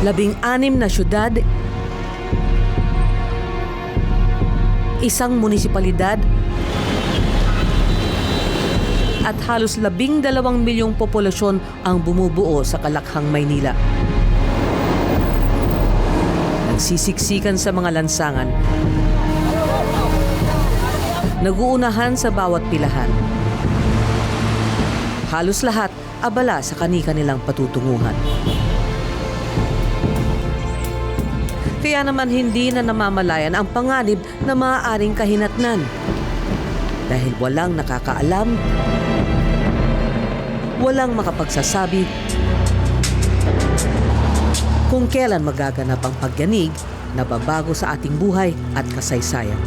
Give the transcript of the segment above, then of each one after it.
labing-anim na syudad, isang munisipalidad, at halos labing dalawang milyong populasyon ang bumubuo sa Kalakhang, Maynila. Nagsisiksikan sa mga lansangan, naguunahan sa bawat pilahan. Halos lahat abala sa kani-kanilang patutunguhan. Kaya naman hindi na namamalayan ang panganib na maaaring kahinatnan. Dahil walang nakakaalam, walang makapagsasabi kung kailan magaganap ang pagyanig na babago sa ating buhay at kasaysayan.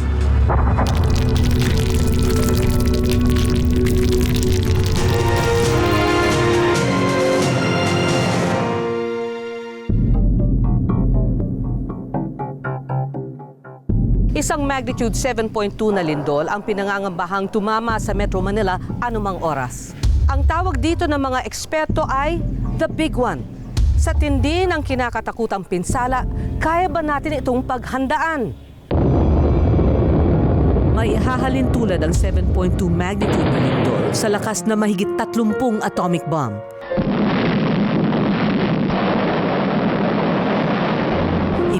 Isang magnitude 7.2 na lindol ang pinangangambahang tumama sa Metro Manila anumang oras. Ang tawag dito ng mga eksperto ay The Big One. Sa tindi ng kinakatakutang pinsala, kaya ba natin itong paghandaan? May hahalin tulad ang 7.2 magnitude na lindol sa lakas na mahigit 30 atomic bomb.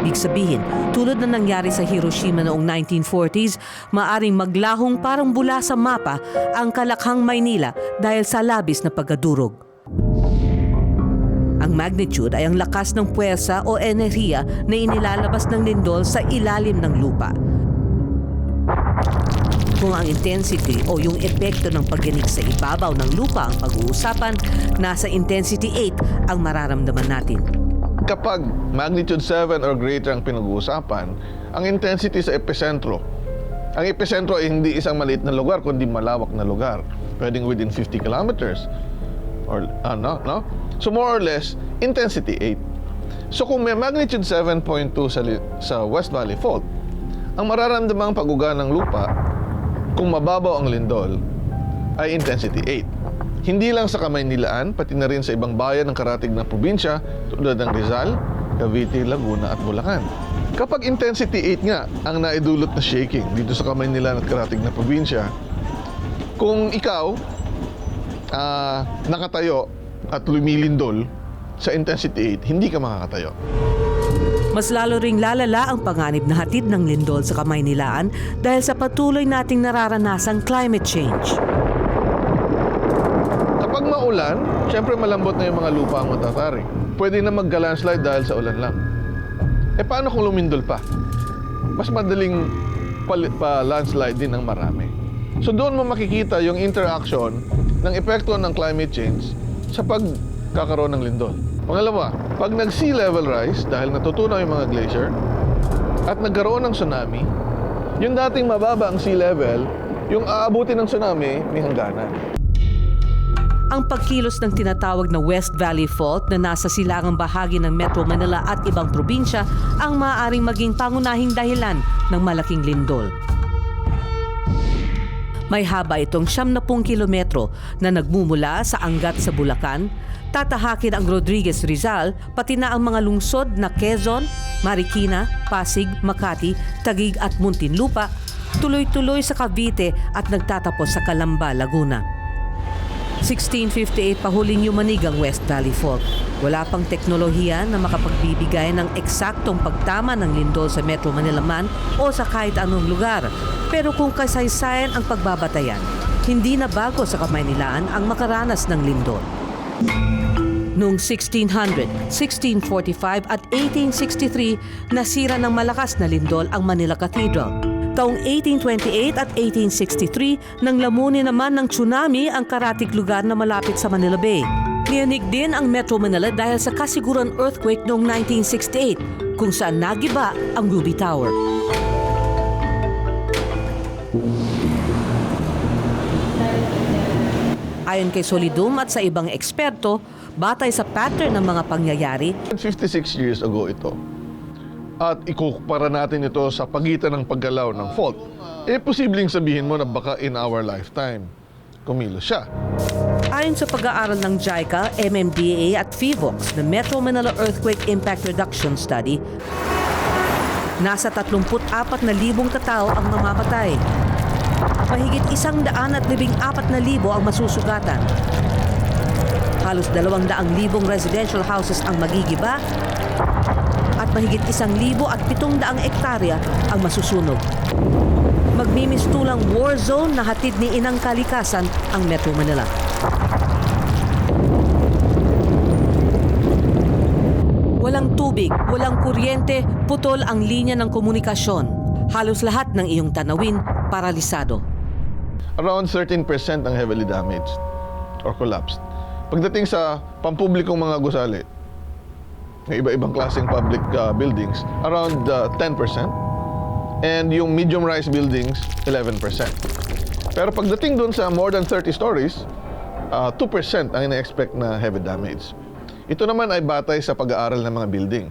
Ibig sabihin, tulad na nangyari sa Hiroshima noong 1940s, maaring maglahong parang bula sa mapa ang Kalakhang, Maynila dahil sa labis na pagkadurog. Ang magnitude ay ang lakas ng puwersa o enerhiya na inilalabas ng lindol sa ilalim ng lupa. Kung ang intensity o yung epekto ng pagyanig sa ibabaw ng lupa ang pag-uusapan, nasa intensity 8 ang mararamdaman natin. Kapag magnitude 7 or greater ang pinag-uusapan, ang intensity sa epicentro. Ang epicentro ay hindi isang maliit na lugar, kundi malawak na lugar. Pwedeng within 50 kilometers. Or, ano, no? So more or less, intensity 8. So kung may magnitude 7.2 sa, sa West Valley Fault, ang mararamdamang pag-uga ng lupa, kung mababaw ang lindol, ay intensity 8. Hindi lang sa Kamaynilaan, pati na rin sa ibang bayan ng karatig na probinsya tulad ng Rizal, Cavite, Laguna at Bulacan. Kapag intensity 8 nga ang naidulot na shaking dito sa Kamaynilaan at karatig na probinsya, kung ikaw ah, nakatayo at lumilindol sa intensity 8, hindi ka makakatayo. Mas lalo ring lalala ang panganib na hatid ng lindol sa Kamaynilaan dahil sa patuloy nating nararanasang climate change. Maulan, syempre malambot na yung mga lupa ang matatari. Pwede na magka-landslide dahil sa ulan lang. Eh paano kung lumindol pa? Mas madaling pa-landslide din ng marami. So doon mo makikita yung interaction ng epekto ng climate change sa pagkakaroon ng lindol. Pangalawa, pag nag-sea level rise dahil natutunaw yung mga glacier at nagkaroon ng tsunami, yung dating mababa ang sea level, yung aabutin ng tsunami may hangganan. Ang pagkilos ng tinatawag na West Valley Fault na nasa silangang bahagi ng Metro Manila at ibang probinsya ang maaaring maging pangunahing dahilan ng malaking lindol. May haba itong 70 kilometro na nagmumula sa Angat sa Bulacan, tatahakin ang Rodriguez Rizal, pati na ang mga lungsod na Quezon, Marikina, Pasig, Makati, Tagig at Muntinlupa, tuloy-tuloy sa Cavite at nagtatapos sa Calamba, Laguna. 1658 pa huling yumanig ang West Valley Fault. Wala pang teknolohiya na makapagbibigay ng eksaktong pagtama ng lindol sa Metro Manila man o sa kahit anong lugar. Pero kung kasaysayan ang pagbabatayan, hindi na bago sa Kamaynilaan ang makaranas ng lindol. Noong 1600, 1645 at 1863, nasira ng malakas na lindol ang Manila Cathedral. Taong 1828 at 1863, nang lamunin naman ng tsunami ang karatig lugar na malapit sa Manila Bay. Niyanig din ang Metro Manila dahil sa kasiguran earthquake noong 1968, kung saan nagiba ang Ruby Tower. Ayon kay Solidum at sa ibang eksperto, batay sa pattern ng mga pangyayari, 56 years ago ito. At ikukumpara natin ito sa pagitan ng paggalaw ng fault. Eh, posibleng sabihin mo na baka in our lifetime, kumilos siya. Ayon sa pag-aaral ng JICA, MMDA at FIVOX na Metro Manila Earthquake Impact Reduction Study, nasa 34 na libong katao ang mamamatay. Mahigit isang daan at libing apat na libo ang masusugatan. Halos dalawang daang libong residential houses ang magigiba mahigit isang libo at pitong daang ektarya ang masusunog. Magmimistulang war zone na hatid ni Inang Kalikasan ang Metro Manila. Walang tubig, walang kuryente, putol ang linya ng komunikasyon. Halos lahat ng iyong tanawin paralisado. Around 13% ang heavily damaged or collapsed. Pagdating sa pampublikong mga gusali, may iba-ibang klaseng public uh, buildings, around uh, 10%. And yung medium-rise buildings, 11%. Pero pagdating doon sa more than 30 stories, uh, 2% ang ina-expect na heavy damage. Ito naman ay batay sa pag-aaral ng mga building.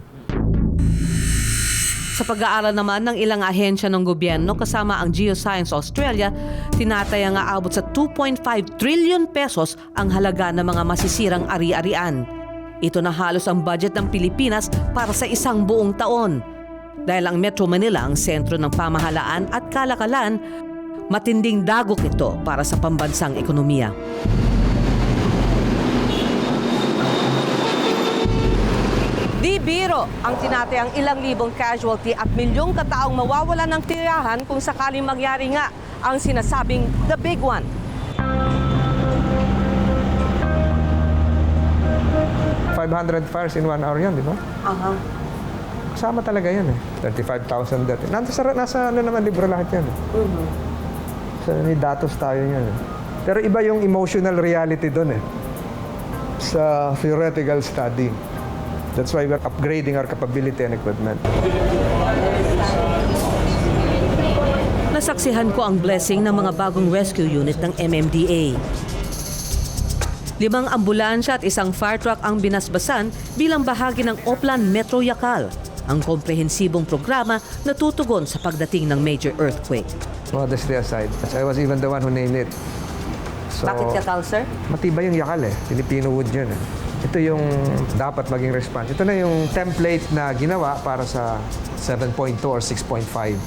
Sa pag-aaral naman ng ilang ahensya ng gobyerno kasama ang Geoscience Australia, tinataya nga abot sa 2.5 trillion pesos ang halaga ng mga masisirang ari-arian. Ito na halos ang budget ng Pilipinas para sa isang buong taon. Dahil ang Metro Manila ang sentro ng pamahalaan at kalakalan, matinding dagok ito para sa pambansang ekonomiya. Di biro ang tinatayang ilang libong casualty at milyong kataong mawawala ng tirahan kung sakaling magyari nga ang sinasabing the big one. $500 fires in one hour yan, di ba? Aha. Kasama talaga yan eh. 35,000 dati. Nasa, sa, nasa ano naman libro lahat yan. Eh. So, may datos tayo yan eh. Pero iba yung emotional reality doon eh. Sa theoretical study. That's why we're upgrading our capability and equipment. Nasaksihan ko ang blessing ng mga bagong rescue unit ng MMDA. Limang ambulansya at isang fire truck ang binasbasan bilang bahagi ng Oplan Metro Yakal, ang komprehensibong programa na tutugon sa pagdating ng major earthquake. Modesty aside. I was even the one who named it. So, Yakal, sir? matibay yung yakal eh. Filipino wood yun eh. Ito yung dapat maging response. Ito na yung template na ginawa para sa 7.2 or 6.5.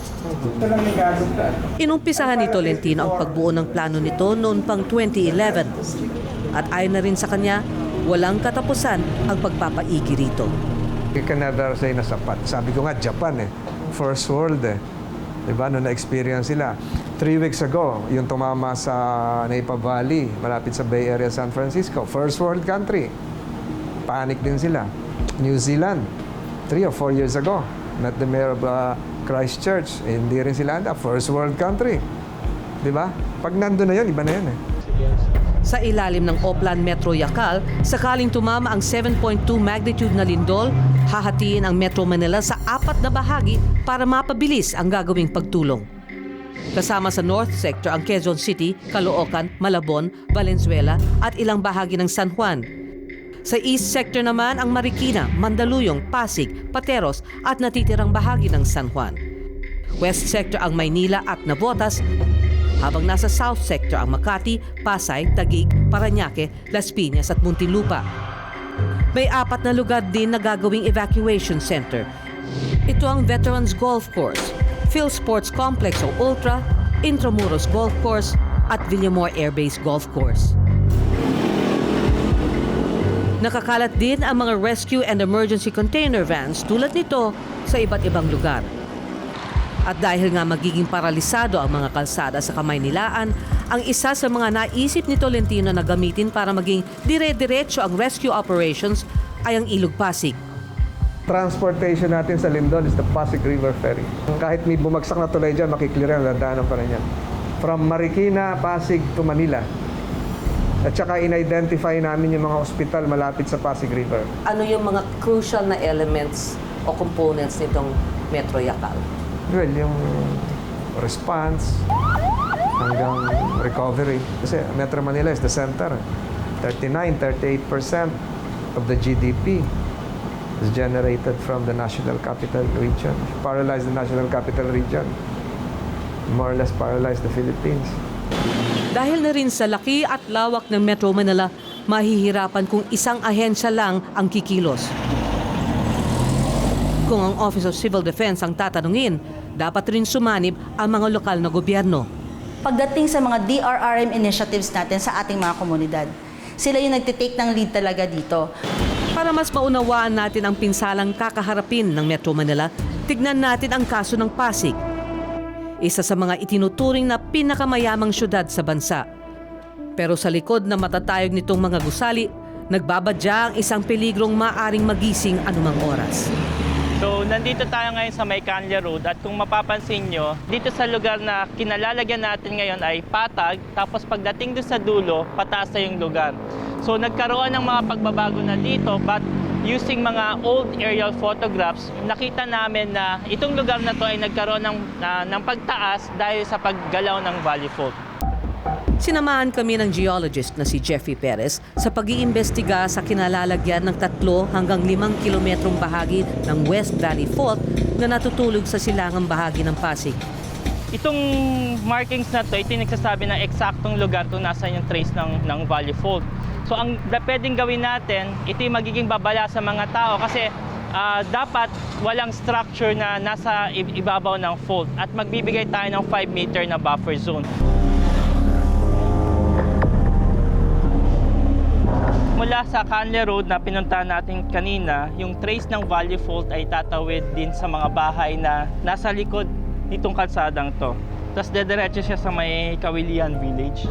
Inumpisahan ni Tolentino ang pagbuo ng plano nito noon pang 2011. At ayon na rin sa kanya, walang katapusan ang pagpapaigi rito. You can never say na sapat. Sabi ko nga, Japan eh. First world eh. Diba? Noong na-experience sila. Three weeks ago, yung tumama sa Napa Valley, malapit sa Bay Area, San Francisco. First world country. Panic din sila. New Zealand, three or four years ago, met the mayor of uh, Christchurch. Eh, hindi rin sila handa. First world country. Diba? Pag nandun na yun, iba na yun eh. Sa ilalim ng Oplan Metro Yakal, sakaling tumama ang 7.2 magnitude na lindol, hahatiin ang Metro Manila sa apat na bahagi para mapabilis ang gagawing pagtulong. Kasama sa North Sector ang Quezon City, Caloocan, Malabon, Valenzuela at ilang bahagi ng San Juan. Sa East Sector naman ang Marikina, Mandaluyong, Pasig, Pateros at natitirang bahagi ng San Juan. West Sector ang Maynila at Navotas, habang nasa South Sector ang Makati, Pasay, Taguig, Paranaque, Las Piñas at Muntinlupa. May apat na lugar din na gagawing evacuation center. Ito ang Veterans Golf Course, Phil Sports Complex o Ultra, Intramuros Golf Course at Villamor Air Base Golf Course. Nakakalat din ang mga rescue and emergency container vans tulad nito sa iba't ibang lugar. At dahil nga magiging paralisado ang mga kalsada sa Kamaynilaan, ang isa sa mga naisip ni Tolentino na gamitin para maging dire-diretso ang rescue operations ay ang Ilog Pasig. transportation natin sa Lindon is the Pasig River Ferry. Kahit may bumagsak na tulay dyan, makiklear yan, dadaanan pa rin yan. From Marikina, Pasig to Manila. At saka in-identify namin yung mga ospital malapit sa Pasig River. Ano yung mga crucial na elements o components nitong Metro Yakal? Well, yung response hanggang recovery. Kasi Metro Manila is the center. 39-38% of the GDP is generated from the National Capital Region. Paralyze the National Capital Region. More or less paralyze the Philippines. Dahil na rin sa laki at lawak ng Metro Manila, mahihirapan kung isang ahensya lang ang kikilos. Kung ang Office of Civil Defense ang tatanungin, dapat rin sumanib ang mga lokal na gobyerno. Pagdating sa mga DRRM initiatives natin sa ating mga komunidad, sila yung nagtitake ng lead talaga dito. Para mas maunawaan natin ang pinsalang kakaharapin ng Metro Manila, tignan natin ang kaso ng Pasig. Isa sa mga itinuturing na pinakamayamang syudad sa bansa. Pero sa likod na matatayog nitong mga gusali, nagbabadya ang isang peligrong maaring magising anumang oras. So, nandito tayo ngayon sa May Canlia Road at kung mapapansin nyo, dito sa lugar na kinalalagyan natin ngayon ay patag, tapos pagdating doon sa dulo, pataas na yung lugar. So, nagkaroon ng mga pagbabago na dito, but using mga old aerial photographs, nakita namin na itong lugar na to ay nagkaroon ng, na- ng pagtaas dahil sa paggalaw ng valley fault. Sinamahan kami ng geologist na si Jeffrey Perez sa pag-iimbestiga sa kinalalagyan ng tatlo hanggang limang kilometrong bahagi ng West Valley Fault na natutulog sa silangang bahagi ng Pasig. Itong markings na to, ito yung nagsasabi ng eksaktong lugar kung nasaan yung trace ng, ng valley fault. So ang da- pwedeng gawin natin, ito yung magiging babala sa mga tao kasi ah, dapat walang structure na nasa ibabaw ng fault at magbibigay tayo ng 5 meter na buffer zone. Mula sa Canle Road na pinuntahan natin kanina, yung trace ng valley fault ay tatawid din sa mga bahay na nasa likod nitong kalsadang to. Tapos dediretso siya sa may Kawilihan Village.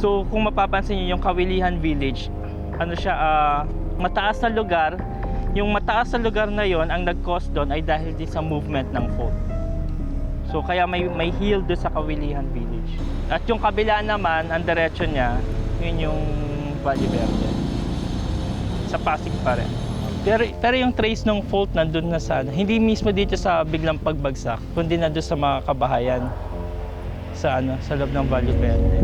So kung mapapansin niyo yung Kawilihan Village, ano siya, ah, mataas na lugar. Yung mataas na lugar na yon ang nag-cause doon ay dahil din sa movement ng fault. So kaya may may hill doon sa Kawilihan Village. At yung kabila naman, ang diretso niya, yun yung Valle Verde. Sa Pasig pa rin. Pero, pero yung trace ng fault nandun na sa, hindi mismo dito sa biglang pagbagsak, kundi nandun sa mga kabahayan sa ano, sa loob ng Valle Verde.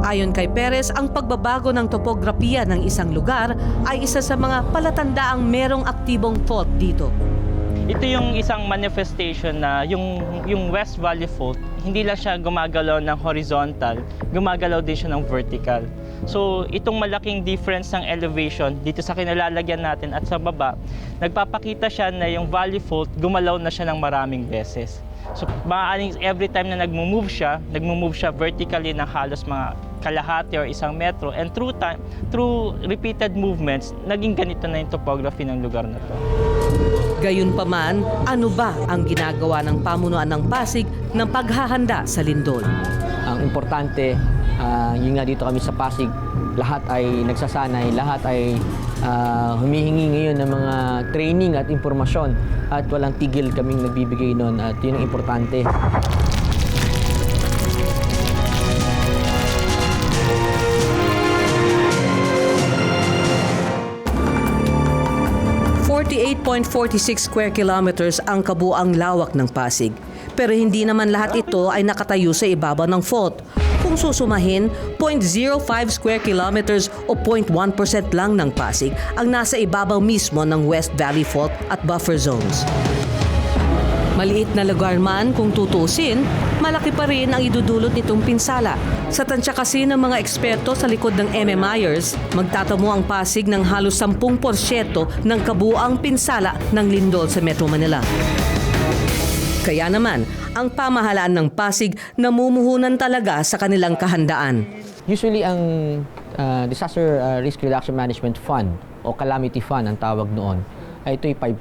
Ayon kay Perez, ang pagbabago ng topografiya ng isang lugar ay isa sa mga palatandaang merong aktibong fault dito. Ito yung isang manifestation na yung, yung West Valley Fault, hindi lang siya gumagalaw ng horizontal, gumagalaw din siya ng vertical. So itong malaking difference ng elevation dito sa kinalalagyan natin at sa baba, nagpapakita siya na yung Valley Fault gumalaw na siya ng maraming beses. So maaaring every time na nagmo-move siya, nagmo-move siya vertically ng halos mga kalahati or isang metro and through time, through repeated movements, naging ganito na yung topography ng lugar na to. Gayunpaman, ano ba ang ginagawa ng pamunuan ng Pasig ng paghahanda sa lindol? Ang importante, ah, yun nga dito kami sa Pasig, lahat ay nagsasanay, lahat ay ah, humihingi ngayon ng mga training at impormasyon at walang tigil kaming nagbibigay noon at yun ang importante. .46 square kilometers ang kabuang lawak ng Pasig. Pero hindi naman lahat ito ay nakatayo sa ibabaw ng fault. Kung susumahin, 0.05 square kilometers o 0.1% lang ng Pasig ang nasa ibabaw mismo ng West Valley Fault at buffer zones. Maliit na lugar man kung tutusin, malaki pa rin ang idudulot nitong pinsala. Sa tansya kasi ng mga eksperto sa likod ng MMIers, magtatamo ang Pasig ng halos 10% ng kabuang pinsala ng lindol sa Metro Manila. Kaya naman, ang pamahalaan ng Pasig namumuhunan talaga sa kanilang kahandaan. Usually ang ah, Disaster ah, Risk Reduction Management Fund o Calamity Fund ang tawag noon ay ito'y 5%.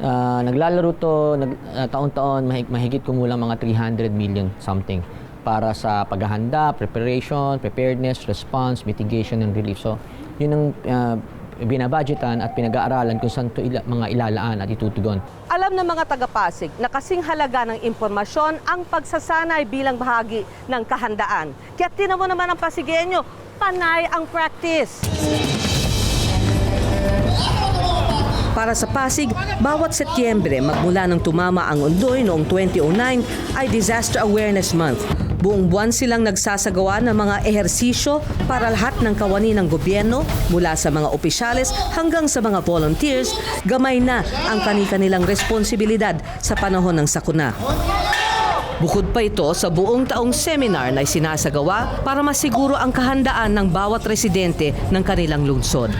Ah, naglalaro to nag, ah, taon-taon mahig, mahigit kumulang mga 300 million something para sa paghahanda, preparation, preparedness, response, mitigation, and relief. So, yun ang ah, binabudgetan at pinag-aaralan kung saan to ila- mga ilalaan at itutugon. Alam ng mga taga-Pasig na kasing halaga ng impormasyon ang pagsasanay bilang bahagi ng kahandaan. Kaya tinan mo naman ang Pasigenyo, panay ang practice. Para sa Pasig, bawat Setyembre magmula nang tumama ang undoy noong 2009 ay Disaster Awareness Month. Buong buwan silang nagsasagawa ng mga ehersisyo para lahat ng kawani ng gobyerno mula sa mga opisyales hanggang sa mga volunteers, gamay na ang kani-kanilang responsibilidad sa panahon ng sakuna. Bukod pa ito sa buong taong seminar na sinasagawa para masiguro ang kahandaan ng bawat residente ng kanilang lungsod.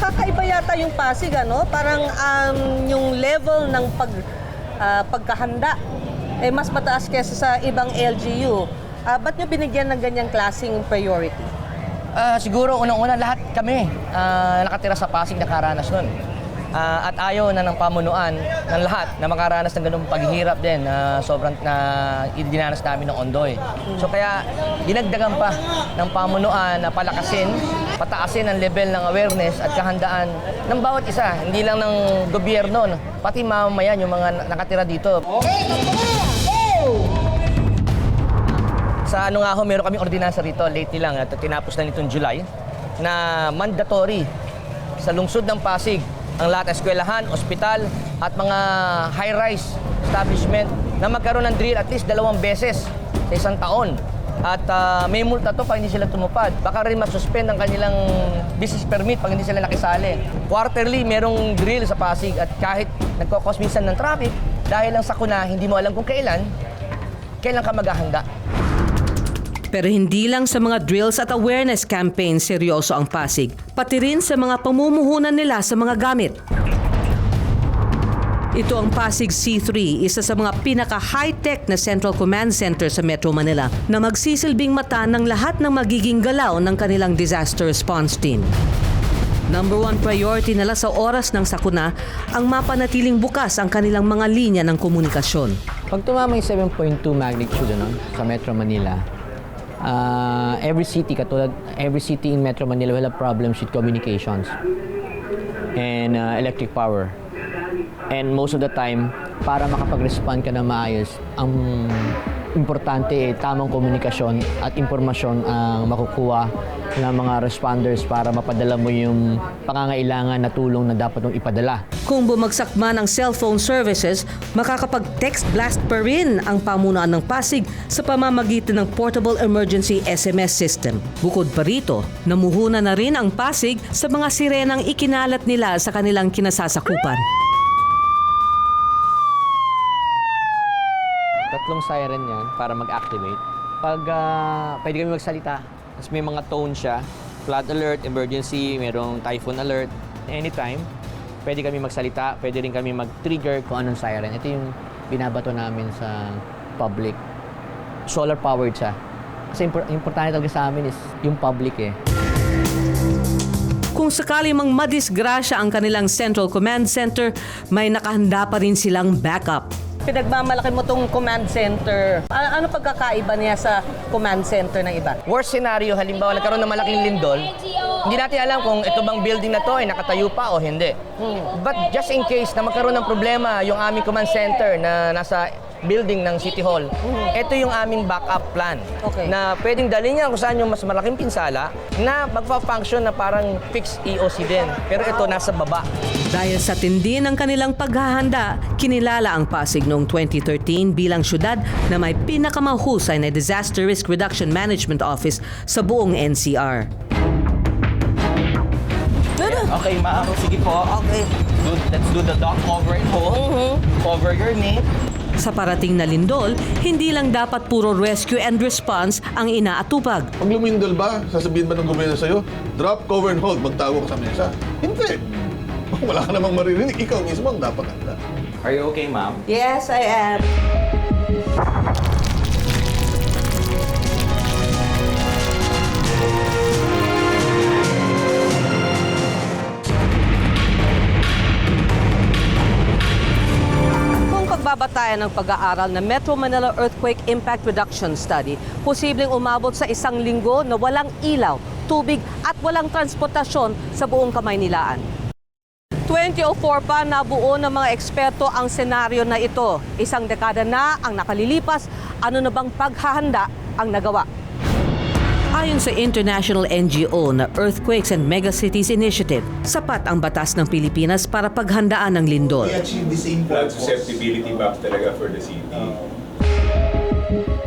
Kakaiba yata yung Pasig, ano? Parang um, yung level ng pag, ah, pagkahanda eh mas mataas kesa sa ibang LGU. Ah, ba't nyo binigyan ng ganyang klaseng priority? Ah, siguro unang-una lahat kami ah, nakatira sa Pasig nakaranas nun. Ah, at ayaw na ng pamunuan ng lahat na makaranas ng ganung paghihirap din na sobrang na idinanas namin ng Ondoy. So kaya dinagdagan pa ng pamunuan na palakasin, pataasin ang level ng awareness at kahandaan ng bawat isa, hindi lang ng gobyerno, no? pati mamamayan yung mga nakatira dito. Sa ano nga ho, meron kaming ordinansa rito, lately lang, at tinapos na nitong July, na mandatory sa lungsod ng Pasig ang lahat ng eskwelahan, ospital, at mga high-rise establishment na magkaroon ng drill at least dalawang beses sa isang taon. At ah, may multa to pag hindi sila tumupad. Baka rin masuspend ang kanilang business permit pag hindi sila nakisali. Quarterly, merong drill sa Pasig at kahit nagkakos minsan ng traffic, dahil lang sa kuna, hindi mo alam kung kailan, kailan ka maghahanda. Pero hindi lang sa mga drills at awareness campaign seryoso ang Pasig, pati rin sa mga pamumuhunan nila sa mga gamit. Ito ang Pasig C3, isa sa mga pinaka-high-tech na Central Command Center sa Metro Manila na magsisilbing mata ng lahat ng magiging galaw ng kanilang disaster response team. Number one priority nila sa oras ng sakuna ang mapanatiling bukas ang kanilang mga linya ng komunikasyon. Pag tumama yung 7.2 magnitude ano, sa Metro Manila, uh, every city, katulad, every city in Metro Manila will have problems with communications and uh, electric power. And most of the time, para makapag-respond ka na maayos, ang importante eh, tamang komunikasyon at impormasyon ang makukuha ng mga responders para mapadala mo yung pangangailangan na tulong na dapat mong ipadala. Kung bumagsak man ang cellphone services, makakapag-text blast pa rin ang pamunuan ng Pasig sa pamamagitan ng Portable Emergency SMS System. Bukod pa rito, namuhuna na rin ang Pasig sa mga sirenang ikinalat nila sa kanilang kinasasakupan. Tatlong siren yan para mag-activate. Pag ah, pwede kami magsalita, tapos may mga tone siya, flood alert, emergency, merong typhoon alert, anytime, pwede kami magsalita, pwede rin kami mag-trigger kung anong siren. Ito yung binabato namin sa public. Solar powered siya. Kasi impor- importante talaga sa amin is yung public eh. Kung sakali mang madisgrasya ang kanilang Central Command Center, may nakahanda pa rin silang backup. Pinagmamalaki mo tong command center. A- ano pagkakaiba niya sa command center ng iba? Worst scenario, halimbawa nagkaroon ng malaking lindol, hindi natin alam kung ito bang building na to ay nakatayo pa o hindi. But just in case na magkaroon ng problema yung aming command center na nasa building ng City Hall, ito yung aming backup plan. Okay. Na pwedeng dalhin niya kung saan yung mas malaking pinsala na magpa-function na parang fixed EOC din. Pero ito nasa baba. Dahil sa tindi ng kanilang paghahanda, kinilala ang Pasig noong 2013 bilang syudad na may pinakamahusay na Disaster Risk Reduction Management Office sa buong NCR. Okay, ma'am. Sige po. Okay. let's do the dock cover and hold. Cover your name. Sa parating na lindol, hindi lang dapat puro rescue and response ang inaatupag. Pag lumindol ba, sasabihin ba ng gobyerno sa'yo, drop, cover, and hold, magtago ka sa mesa? Hindi. Wala ka namang maririnig. Ikaw mismo ang dapat handa. Are you okay, ma'am? Yes, I am. Pagbabatayan ng pag-aaral ng Metro Manila Earthquake Impact Reduction Study, posibleng umabot sa isang linggo na walang ilaw, tubig at walang transportasyon sa buong Kamaynilaan. 2004 pa nabuo ng mga eksperto ang senaryo na ito. Isang dekada na ang nakalilipas, ano na bang paghahanda ang nagawa? Ayon sa international NGO na Earthquakes and Megacities Initiative, sapat ang batas ng Pilipinas para paghandaan ng lindol. flood susceptibility map talaga for the city.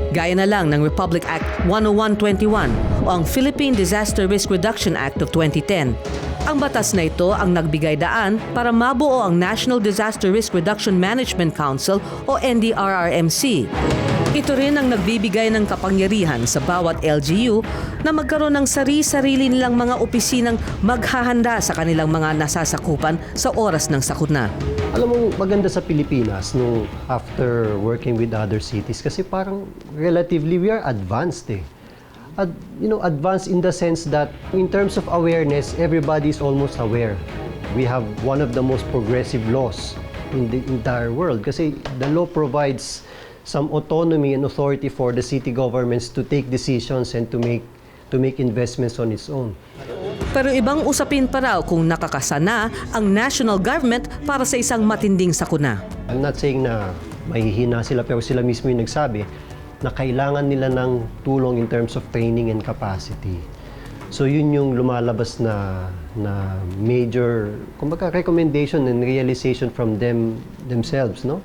Gaya na lang ng Republic Act 10121 o ang Philippine Disaster Risk Reduction Act of 2010. Ang batas na ito ang nagbigay daan para mabuo ang National Disaster Risk Reduction Management Council o NDRRMC. Ito rin ang nagbibigay ng kapangyarihan sa bawat LGU na magkaroon ng sari-sarili nilang mga opisinang maghahanda sa kanilang mga nasasakupan sa oras ng sakuna. Alam mo, maganda sa Pilipinas nung after working with other cities kasi parang relatively we are advanced eh. Ad, you know, advanced in the sense that in terms of awareness, everybody is almost aware. We have one of the most progressive laws in the entire world kasi the law provides some autonomy and authority for the city governments to take decisions and to make to make investments on its own. Pero ibang usapin pa raw kung nakakasana ang national government para sa isang matinding sakuna. I'm not saying na mahihina sila pero sila mismo yung nagsabi na kailangan nila ng tulong in terms of training and capacity. So yun yung lumalabas na na major kumbaga recommendation and realization from them themselves, no?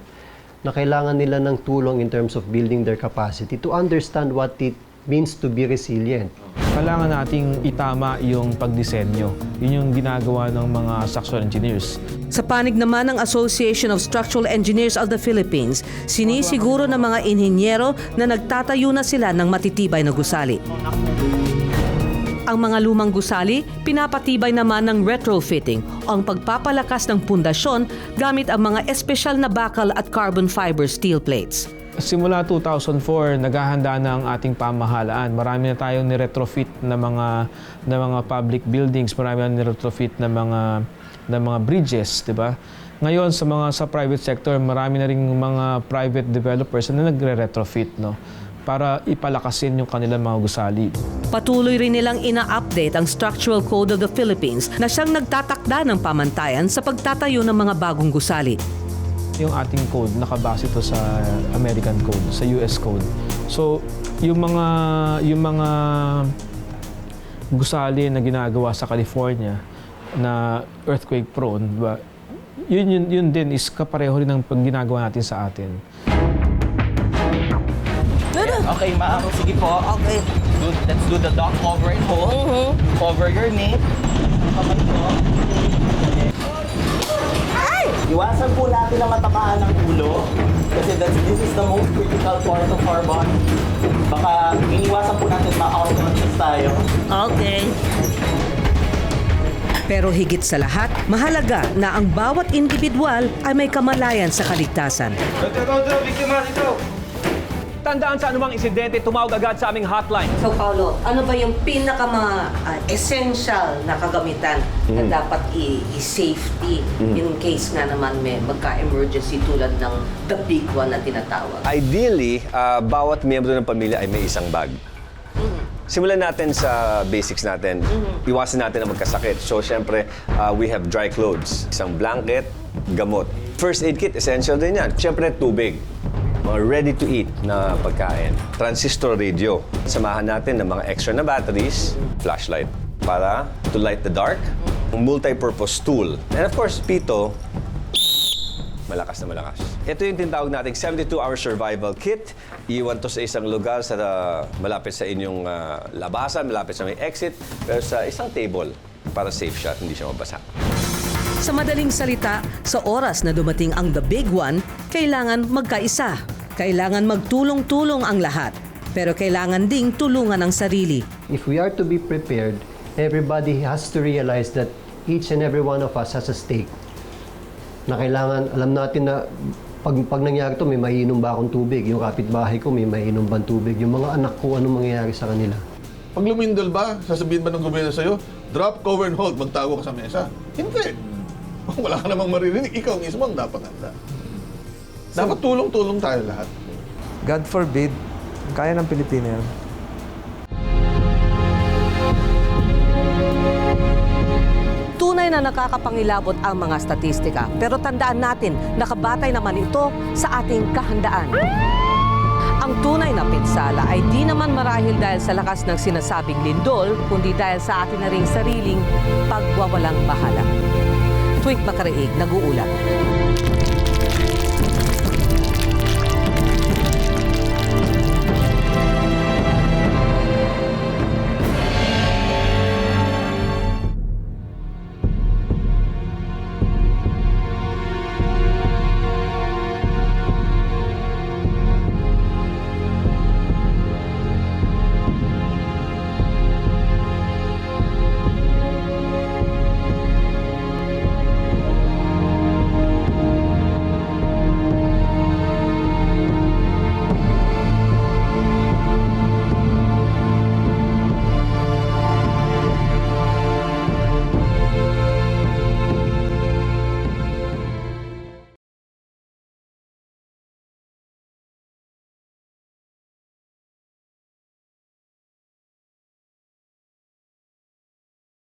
Na kailangan nila ng tulong in terms of building their capacity to understand what it means to be resilient. Kailangan nating itama yung pagdisenyo. Yun yung ginagawa ng mga structural engineers. Sa panig naman ng Association of Structural Engineers of the Philippines, sinisiguro ng mga inhinyero na nagtatayo na sila ng matitibay na gusali. Ang mga lumang gusali, pinapatibay naman ng retrofitting o ang pagpapalakas ng pundasyon gamit ang mga espesyal na bakal at carbon fiber steel plates. Simula 2004, naghahanda na ang ating pamahalaan. Marami na tayong ni-retrofit na mga na mga public buildings, marami na ni-retrofit na mga na mga bridges, 'di ba? Ngayon sa mga sa private sector, marami na ring mga private developers na nagre-retrofit, no? Para ipalakasin yung kanilang mga gusali. Patuloy rin nilang ina-update ang Structural Code of the Philippines na siyang nagtatakda ng pamantayan sa pagtatayo ng mga bagong gusali. Yung ating code, nakabase to sa American code, sa US code. So, yung mga, yung mga gusali na ginagawa sa California na earthquake prone, ba, yun, yun, yun din is kapareho rin ng pag ginagawa natin sa atin. Okay, ma'am. Sige po. Okay. Good. Let's do the dock cover and hold. Cover your knee. Kamay po. Iwasan po natin na matamaan ng ulo kasi that's, this is the most critical part of our body. Baka iniwasan po natin ma-unconscious tayo. Okay. Pero higit sa lahat, mahalaga na ang bawat individual ay may kamalayan sa kaligtasan. Tandaan sa anumang insidente, tumawag agad sa aming hotline. So Paolo, ano ba yung pinaka mga ah, essential na kagamitan na dapat i- i-safety in case nga naman may magka-emergency tulad ng the big one na tinatawag? Ideally, ah, bawat miyembro ng pamilya ay may isang bag. Simulan natin sa basics natin. Iwasan natin ang magkasakit. So, syempre, ah, we have dry clothes. Isang blanket, gamot. First aid kit, essential din yan. Syempre, tubig. Mga ready-to-eat na pagkain. Transistor radio. Samahan natin ng mga extra na batteries, flashlight, para to light the dark. Multi-purpose tool. And of course, pito, malakas na malakas. Ito yung tinatawag nating 72-hour survival kit. Iwan to sa isang lugar sa malapit sa inyong ah, labasan, malapit sa may exit, pero sa isang table para safe shot, hindi siya mabasa. Sa madaling salita, sa oras na dumating ang the big one, kailangan magkaisa. Kailangan magtulong-tulong ang lahat. Pero kailangan ding tulungan ang sarili. If we are to be prepared, everybody has to realize that each and every one of us has a stake. Na kailangan, alam natin na pag, pag nangyari to, may maiinom ba akong tubig? Yung kapitbahay ko, may maiinom bang tubig? Yung mga anak ko, anong mangyayari sa kanila? Pag lumindol ba, sasabihin ba ng gobyerno sa'yo, drop, cover, and hold, magtago ka sa mesa? Hindi. Wala ka namang maririnig. Ikaw mismo ang dapat handa. Dapat tulong-tulong tayo lahat. God forbid, kaya ng Pilipino yan. Tunay na nakakapangilabot ang mga statistika, pero tandaan natin, nakabatay naman ito sa ating kahandaan. Ang tunay na pinsala ay di naman marahil dahil sa lakas ng sinasabing lindol, kundi dahil sa atin na ring sariling pagwawalang bahala. Tuwing makariig, nag-uulat.